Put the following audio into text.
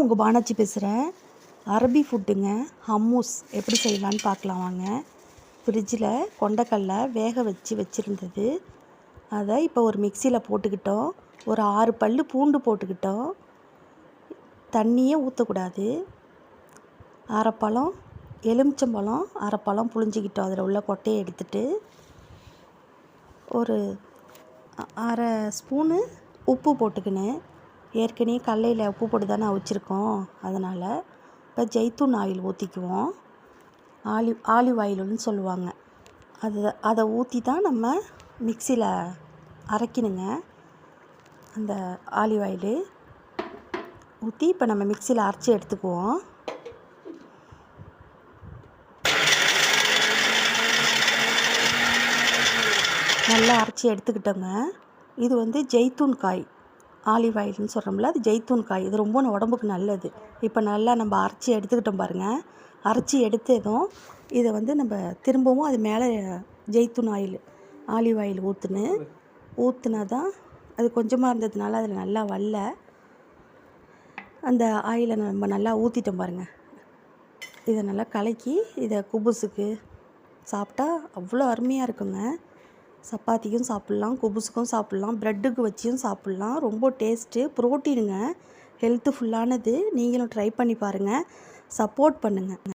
உங்கள் பானாச்சி பேசுகிறேன் அரபி ஃபுட்டுங்க ஹம்மூஸ் எப்படி செய்யலான்னு பார்க்கலாம் வாங்க. ஃப்ரிட்ஜில் கொண்டக்கடலை வேக வச்சு வச்சுருந்தது. அதை இப்போ ஒரு மிக்சியில் போட்டுக்கிட்டோம். ஒரு ஆறு பல் பூண்டு போட்டுக்கிட்டோம். தண்ணியே ஊற்றக்கூடாது அரைப்பழம் எலுமிச்சம்பழம் அரைப்பழம் புழிஞ்சிக்கிட்டோம். அதில் உள்ள கொட்டையை எடுத்துட்டு ஒரு அரை ஸ்பூனு உப்பு போட்டுக்கினேன். ஏற்கனவே கடலையில் உப்பு போட்டு தானே அவிச்சிருக்கோம். அதனால் இப்போ ஜெய்த்தூன் ஆயில் ஊற்றிக்குவோம் ஆலிவ் ஆலிவ் ஆயிலுன்னு சொல்லுவாங்க. அது அதை ஊற்றி தான் நம்ம மிக்சியில் அரைக்கணுங்க. அந்த ஆலிவ் ஆயிலு ஊற்றி இப்போ நம்ம மிக்சியில் அரைச்சி எடுத்துக்குவோம். நல்லா அரைச்சி எடுத்துக்கிட்டோங்க. இது வந்து ஜெய்த்தூன் காய். ஆலிவ் ஆயில்னு சொல்கிறோம்ல அது ஜெய்த்தூன் காய். இது ரொம்ப உடம்புக்கு நல்லது. இப்போ நல்லா நம்ம அரைச்சி எடுத்துக்கிட்டோம் பாருங்கள் அரைச்சி எடுத்ததும் இதை வந்து நம்ம திரும்பவும் அது மேலே ஜெய்த்தூன் ஆயில் ஆலிவ் ஆயில் ஊற்றுன்னு ஊற்றுனா தான் அது கொஞ்சமாக இருந்ததுனால அதில் நல்லா வரல அந்த ஆயிலை நம்ம நல்லா ஊற்றிட்டோம் பாருங்கள் இதை நல்லா கலக்கி இதை குபுசுக்கு சாப்பிட்டா அவ்வளோ அருமையாக இருக்குங்க. சப்பாத்திக்கும் சாப்பிட்லாம் குபுஸுக்கும் சாப்பிட்லாம் ப்ரெட்டுக்கு வச்சியும் சாப்பிட்லாம். ரொம்ப டேஸ்ட்டு ப்ரோட்டீனுங்க. ஹெல்த்து ஃபுல்லானது நீங்களும் ட்ரை பண்ணி பாருங்கள் சப்போர்ட் பண்ணுங்கள்